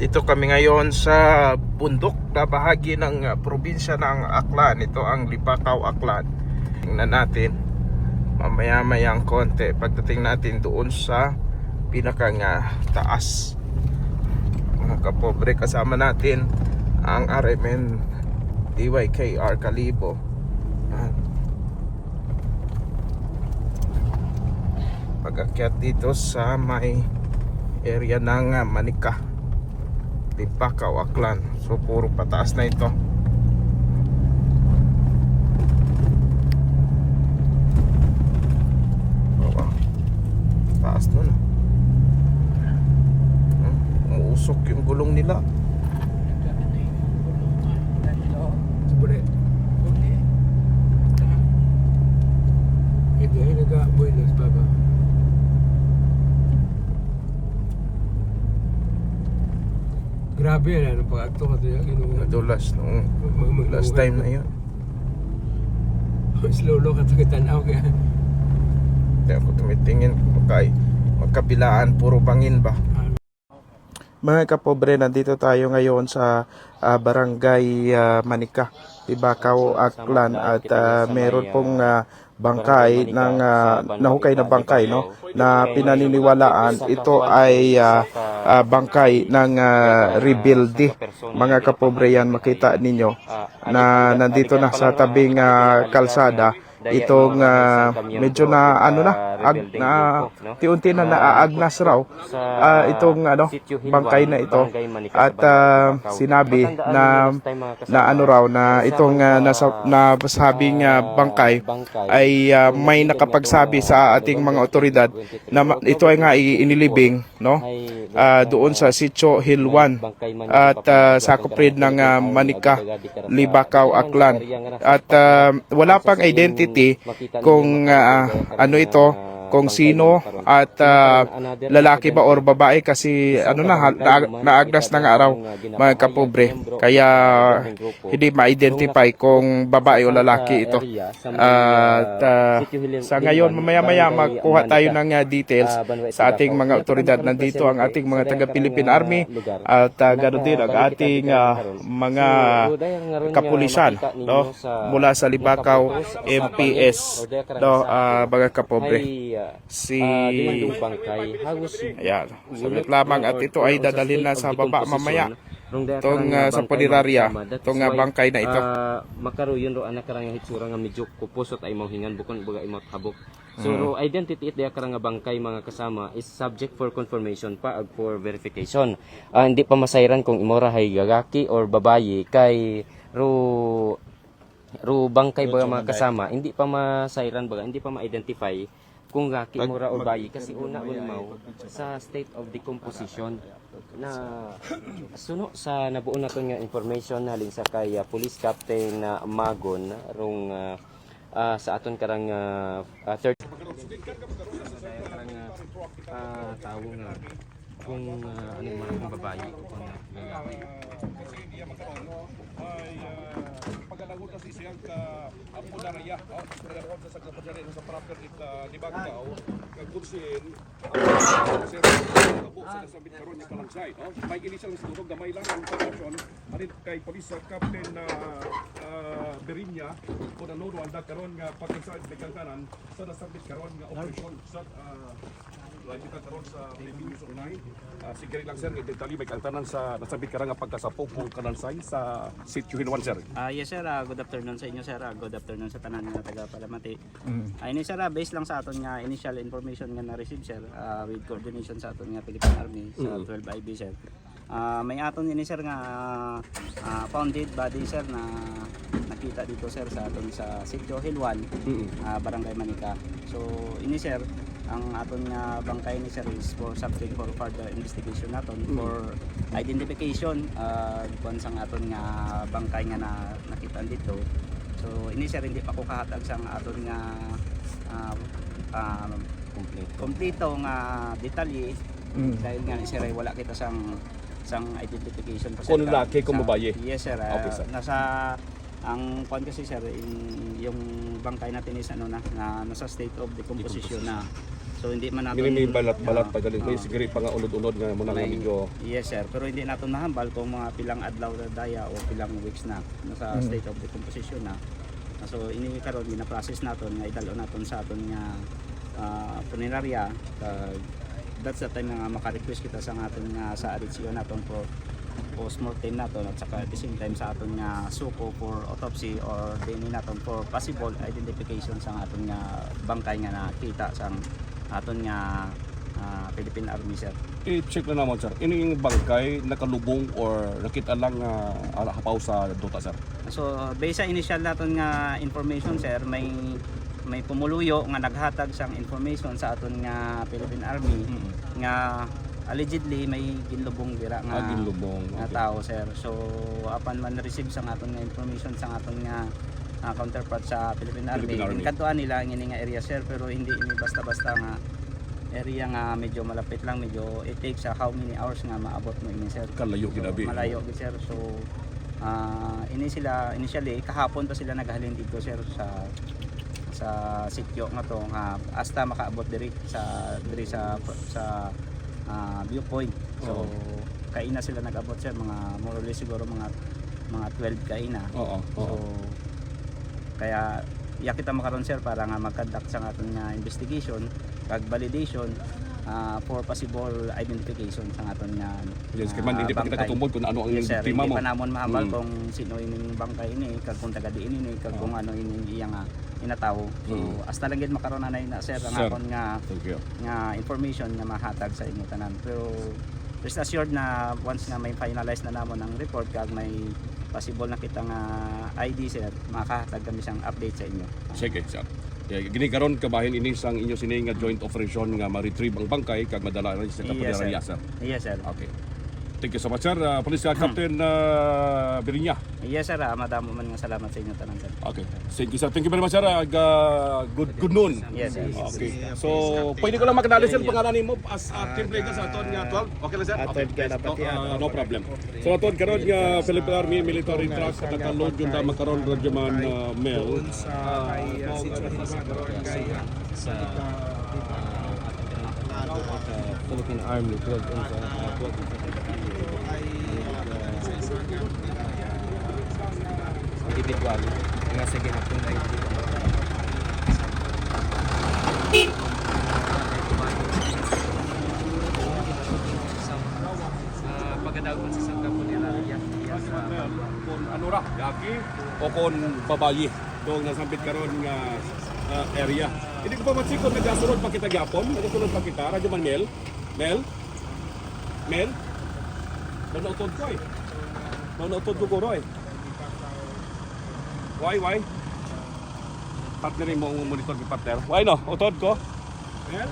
Dito kami ngayon sa bundok na bahagi ng uh, probinsya ng Aklan. Ito ang Lipakaw, Aklan. Tingnan natin mamaya-mayang konti pagdating natin doon sa pinakang taas. Mga kapobre kasama natin ang RMN DYKR Kalibo. Pag-akyat dito sa may area ng uh, Manika. Lipakaw, Aklan. So puro pataas na ito. Oo. Taas nun. Hmm, Umuusok yung gulong nila. Grabe na ano pag akto kasi yung inong Nadulas nung last time na yun. Slow low ka to tanaw kaya. Kaya ako tumitingin kay magkabilaan puro bangin ba. Mga kapobre, nandito tayo ngayon sa ah, barangay ah, Manika, Tibakaw, Aklan at ah, meron pong ah, bangkay ng ah, nahukay na bangkay no? Na pinaniniwalaan ito ay ah, ah, bangkay ng uh, rebuildi. Mga kapobre yan makita ninyo na nandito na sa tabing ah, kalsada itong ah, medyo na ano na ag, na tiunti na naaagnas raw. ah, itong ano bangkay na ito. At ah, sinabi na na ano raw na itong ah, nasa nasabing ah, bangkay ay ah, may nakapagsabi sa ating mga otoridad na ito ay nga inilibing no? ah, doon sa Sitio Hill 1 at ah, sakop rin ng ah, Manika, Libakaw, Aklan. At ah, wala pang identity kung ah, ano ito, kung sino at ah, lalaki ba or babae kasi ano na naagnas na nga araw mga kapobre. kaya hindi ma-identify kung babae o lalaki ito. at ah, sa ngayon mamaya maya magkuha tayo ng ah, details sa ating mga otoridad. nandito ang ating mga taga Philippine Army at uh, ganoon din ang ating ah, mga kapulisan no mula sa Libakaw MPS no ah, mga kapobre si hagos. Ayan. Saglit lamang at ito ay dadalhin na sa baba mamaya. Itong, ah, sa Punerarya, itong, ah, bangkay na ito. makaro yun ro anak karang hitsura nga medyo kupusot ay mauhingan bukon baga imot habok. So Mm. ro identity it dia karang bangkay mga kasama is subject for confirmation pa ag for verification. Ah, hindi pa masayran kung imora hay gagaki or babayi kay ro ro bangkay baga mga kasama. Hindi pa masayran baga hindi pa ma-identify kung gaki mura or bayi kasi una ulmaw sa state of decomposition na suno sa nabuo na nga information halin sa kay uh, police captain na Magon rong uh, uh, sa aton karang uh, uh, third uh, uh, tawo nga kung uh, ano man kung babayi o kung lalaki kasi iya makaroon ay pagkalagot kasi siya ka ang punaraya oh pagkalagot sa sa proper it di Bangkaw kag kursin sir abo sa sabit karon niya kalansay oh. May initial siguro gamay lang ang information arin kay police captain na uh, Berinya o na nodo anda karon nga pagkasad sa kanan sa nasabit karon nga operation sa uh, Lagi ka karon sa News Online. Uh, sige lang sir, detalye may kantanan sa nasabit ka nga pagkasapog kung kanansay sa Sitio Hinuan sir. Ah, yes sir, Ah, good afternoon sa inyo sir. Ah, good afternoon sa tanan nga taga Palamati. Ah, ini sir, ah, based lang sa aton nga initial information nga na-receive sir ah, with coordination sa aton nga Philippine Army sa 12 IB sir. Ah, may aton ini sir nga ah, founded body sir na nakita dito sir sa aton sa Sitio Hilwan, ah, Barangay Manika. So ini sir ang aton nga bangkay ni sir is for subject for further investigation naton for identification. Uh, kung sang aton nga bangkay nga na nakita dito. So ini sir hindi pa ko kahatag sang aton nga uh, uh, complete kompleto. nga detalye. Mm. dahil nga ni sir ay wala kita sang sang identification pa Kung lalaki, kung babae? yes sir. Ah, Okay, sir. nasa ang kwan kasi sir in, yung bangkay natin is ano na, na nasa state of decomposition. na So hindi man natin Gini may balat-balat Oo. pa galing. May sigiri pa nga unod-unod nga muna nga medyo Yes sir, pero hindi natin nahambal kung mga pilang adlaw na daya o pilang weeks na nasa state of decomposition na. So ini karon gina-process naton nga idalo naton sa aton nga ah, punerarya kag that's the time nga maka-request kita sa aton nga sa RHCO naton for post-mortem naton at saka at the same time sa aton nga suko for autopsy or DNA naton for possible identification sa aton nga bangkay nga nakita sa aton nga ah, Philippine Army sir. i-check na naman sir. Ini yung bangkay nakalubong or nakita lang nga uh, hapaw sa duta sir. So based sa initial naton nga information sir may may pumuluyo nga naghatag sang information sa aton nga Philippine Army nga allegedly may ginlubong dira nga Ah, ginlubong. nga Okay. tao sir. So apan man receive sang aton nga information sang aton nga ah, counterpart sa Philippine Army. Philippine Army. Inkantuan nila ang ini nga area sir pero hindi ini basta-basta nga area nga medyo malapit lang medyo it takes ah, how many hours nga maabot mo ini sir. Kalayo So, ginabi. malayo gid sir. So ah ini sila initially kahapon pa sila naghalin dito sir sa sa sitio nga to nga hasta makaabot diri sa diri sa sa ah, viewpoint. So kaina sila nag-abot sir mga more or less siguro mga mga 12 kaina. Oo. So Oo. Kaya iya kita makaron sir para nga mag-conduct sa aton nga investigation kag validation ah, for possible identification sa aton nga Yes, kaya ah, man hindi pa kita katumbod kung ano ang Yes sir, biktima hindi mo. pa namon mahambal Mm. kung sino ining bangkay ini, kag kung taga diin ini, kag kung ano ini iya nga inatawo. So Mm. hasta lang gid makaron na na sir ang akon nga nga information nga mahatag sa inyo tanan. Pero rest assured na once nga may finalize na namon ang report kag may possible na kita nga ID sir, makahatag kami siyang update sa inyo. Sige, sir. Kaya gini karon kabahin ini sang inyo sini nga joint operation nga ma-retrieve ang bangkay kag madala sa sir. sir. Yes sir. Okay. Thank you so much, sir. Uh, Police Captain uh, Birinya. Yes sir, ah, madamo man nga salamat sa inyo tanan sir. Okay. Thank you, sir. Thank you very much, sir. Uh, good, good noon. Yes sir. Okay. So, pwede ko lang makadali sir pangalan mo as uh, team leader sa aton nga 12. Okay lang sir? Okay. No, uh, no problem. So aton karon nga Philippine Army military truck at naka-load yung damang karon radyo man uh, Mel. sa kay uh, sitwasyon sa barangay sa Philippine Army 12 and uh, 12 individual nga sa ginapong na pagkadagon sa Sangka Punerarya Kung ano ra, yaki o kung babayi. Doon nasambit karon nga uh, area. Hindi ko pa matsikot, nagkasunod pa kita gyapon. Nagkasunod pa kita. Radyo man Mel. Mel? Nanautod ko eh. Nanautod ko guro eh. Why, why? Partnerin mo ang monitor ni partner. Why no? Utod ko? Mel?